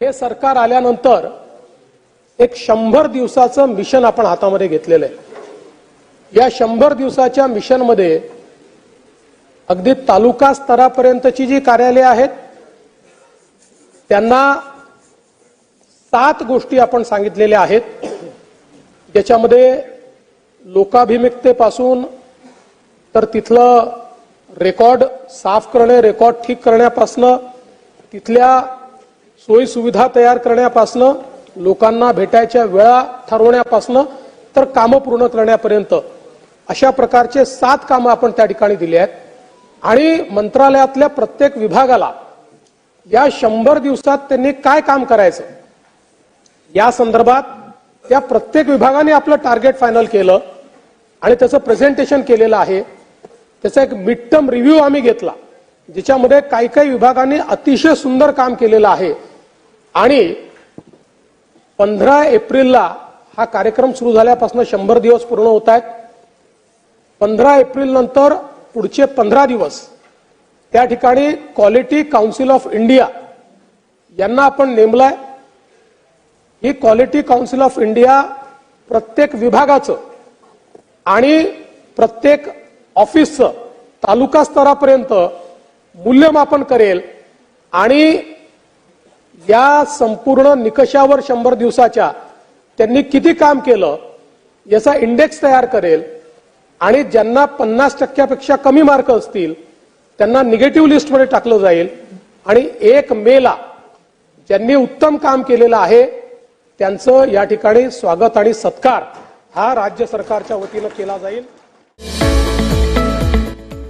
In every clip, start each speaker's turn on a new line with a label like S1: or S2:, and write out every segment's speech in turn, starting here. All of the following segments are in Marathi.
S1: हे सरकार आल्यानंतर एक शंभर दिवसाचं मिशन आपण हातामध्ये घेतलेलं आहे. या शंभर दिवसाच्या मिशनमध्ये अगदी तालुका स्तरापर्यंतची जी कार्यालये आहेत त्यांना सात गोष्टी आपण सांगितलेल्या आहेत. ज्याच्यामध्ये लोकाभिमुखतेपासून तर तिथलं रेकॉर्ड साफ करणे रेकॉर्ड ठीक करण्यापासनं तिथल्या सोयीसुविधा तयार करण्यापासनं लोकांना भेटायच्या वेळा ठरवण्यापासनं तर कामं पूर्ण करण्यापर्यंत. अशा प्रकारचे सात कामं आपण त्या ठिकाणी दिली आहेत. आणि मंत्रालयातल्या प्रत्येक विभागाला या शंभर दिवसात त्यांनी काय काम करायचं? या संदर्भात त्या प्रत्येक विभागाने आपलं टार्गेट फायनल केलं आणि त्याचं प्रेझेंटेशन केलेलं आहे. त्याचा एक मिड टर्म रिव्ह्यू आम्ही घेतला ज्याच्यामध्ये काही काही विभागांनी अतिशय सुंदर काम केलेलं आहे. आणि पंधरा एप्रिलला हा कार्यक्रम सुरू झाल्यापासून शंभर दिवस पूर्ण होत आहेत. पंधरा एप्रिल नंतर पुढचे पंधरा दिवस त्या ठिकाणी क्वालिटी काउन्सिल ऑफ इंडिया यांना आपण नेमलाय. ही क्वालिटी काउन्सिल ऑफ इंडिया प्रत्येक विभागाचं आणि प्रत्येक ऑफिसचं तालुका स्तरापर्यंत मूल्यमापन करेल आणि या संपूर्ण निकषावर शंभर दिवसाच्या त्यांनी किती काम केलं याचा इंडेक्स तयार करेल आणि ज्यांना पन्नास टक्क्यापेक्षा कमी मार्क असतील त्यांना निगेटिव्ह लिस्टमध्ये टाकलं जाईल. आणि एक मेला ज्यांनी उत्तम काम केलेलं आहे त्यांचं या ठिकाणी स्वागत आणि सत्कार हा राज्य सरकारच्या वतीनं केला जाईल.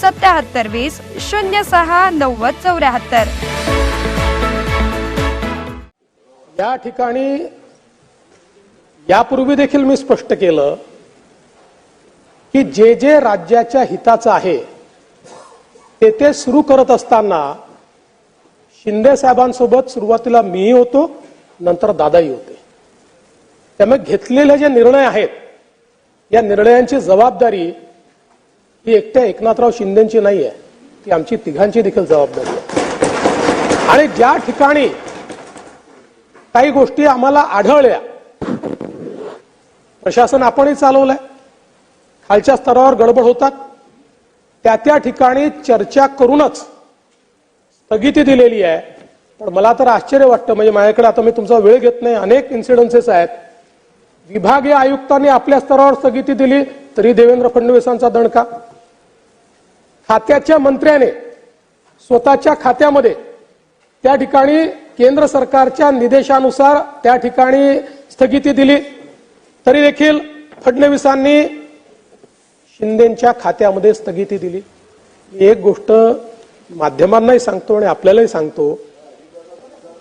S2: सत्याहत्तर वीस शून्य सहा नव्वद चौऱ्याहत्तर.
S1: या ठिकाणी यापूर्वी देखील मी स्पष्ट केलं की जे जे राज्याच्या हिताचं आहे ते ते सुरू करत असताना शिंदे साहेबांसोबत सुरुवातीला मीही होतो नंतर दादाही होते. त्यामुळे घेतलेले जे निर्णय आहेत या निर्णयांची जबाबदारी ही एकट्या एकनाथराव शिंदेची नाही आहे ती आमची तिघांची देखील जबाबदारी आहे. आणि ज्या ठिकाणी काही गोष्टी आम्हाला आढळल्या प्रशासन आपणही चालवलंय. खालच्या स्तरावर गडबड होतात. त्या त्या ठिकाणी चर्चा करूनच स्थगिती दिलेली आहे. पण मला तर आश्चर्य वाटतं म्हणजे माझ्याकडे आता मी तुमचा वेळ घेत नाही अनेक इन्सिडन्सेस आहेत. विभागीय आयुक्तांनी आपल्या स्तरावर स्थगिती दिली तरी देवेंद्र फडणवीसांचा दणका. खात्याच्या मंत्र्याने स्वतःच्या खात्यामध्ये त्या ठिकाणी केंद्र सरकारच्या निर्देशानुसार त्या ठिकाणी स्थगिती दिली. तरी देखील फडणवीसांनी शिंदेच्या खात्यामध्ये स्थगिती दिली. एक गोष्ट माध्यमांनाही सांगतो आणि आपल्यालाही सांगतो.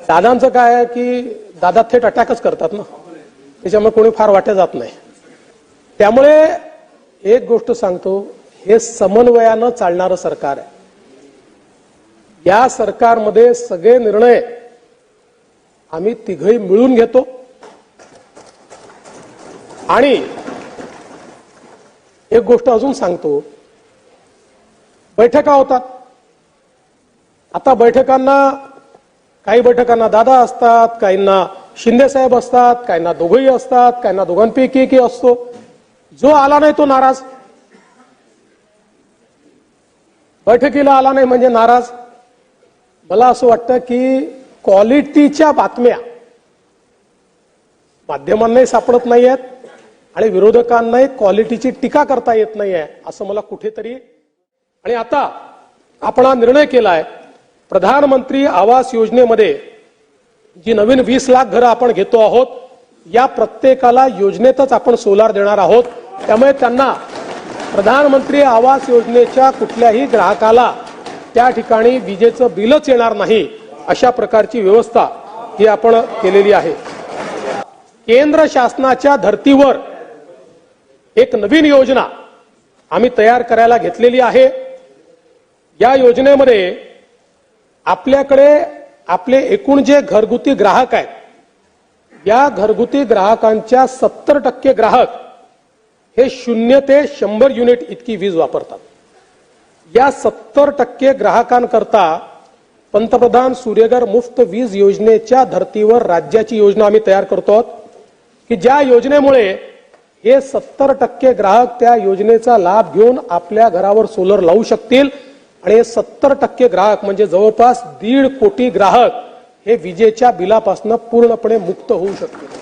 S1: दादांचं काय आहे की दादा थेट अटॅकच करतात ना? त्याच्यामुळे कोणी फार वाटे जात नाही. त्यामुळे एक गोष्ट सांगतो हे समन्वयानं चालणारं सरकार आहे. या सरकारमध्ये सगळे निर्णय आम्ही तिघही मिळून घेतो. आणि एक गोष्ट अजून सांगतो. बैठका होतात. आता बैठकांना काही बैठकांना दादा असतात काहींना शिंदे साहेब असतात काहींना दोघंही असतात काहींना दोघांपैकी एकही असतो. जो आला नाही तो नाराज. बैठकीला आला नाही म्हणजे नाराज. मला असं वाटतं की क्वालिटीच्या बातम्या माध्यमांनाही सापडत नाही आहेत आणि विरोधकांनाही क्वालिटीची टीका करता येत नाही आहे असं मला कुठेतरी आणि आता आपण हा निर्णय केलाय. प्रधानमंत्री आवास योजनेमध्ये जी नवीन वीस लाख घरं आपण घेतो आहोत या प्रत्येकाला योजनेतच आपण सोलार देणार आहोत. त्यामुळे त्यांना प्रधानमंत्री आवास योजनेच्या कुठल्याही ग्राहकाला त्या ठिकाणी विजेचं बिलच येणार नाही अशा प्रकारची व्यवस्था ही आपण केलेली आहे. केंद्र शासनाच्या धर्तीवर एक नवीन योजना आम्ही तयार करायला घेतलेली आहे. या योजनेमध्ये आपल्याकडे आपले एकूण जे घरगुती ग्राहक आहेत या घरगुती ग्राहकांच्या सत्तर टक्के ग्राहक हे शून्य ते शंभर युनिट इतकी वीज वापरतात. या सत्तर टक्के ग्राहकांकरता पंतप्रधान सूर्यघर मुफ्त वीज योजनेच्या धर्तीवर राज्याची योजना आम्ही तयार करतो आहोत की ज्या योजनेमुळे हे सत्तर टक्के ग्राहक त्या योजनेचा लाभ घेऊन आपल्या घरावर सोलर लावू शकतील आणि हे सत्तर टक्के ग्राहक म्हणजे जवळपास दीड कोटी ग्राहक हे विजेच्या बिलापासून पूर्णपणे मुक्त होऊ शकतील.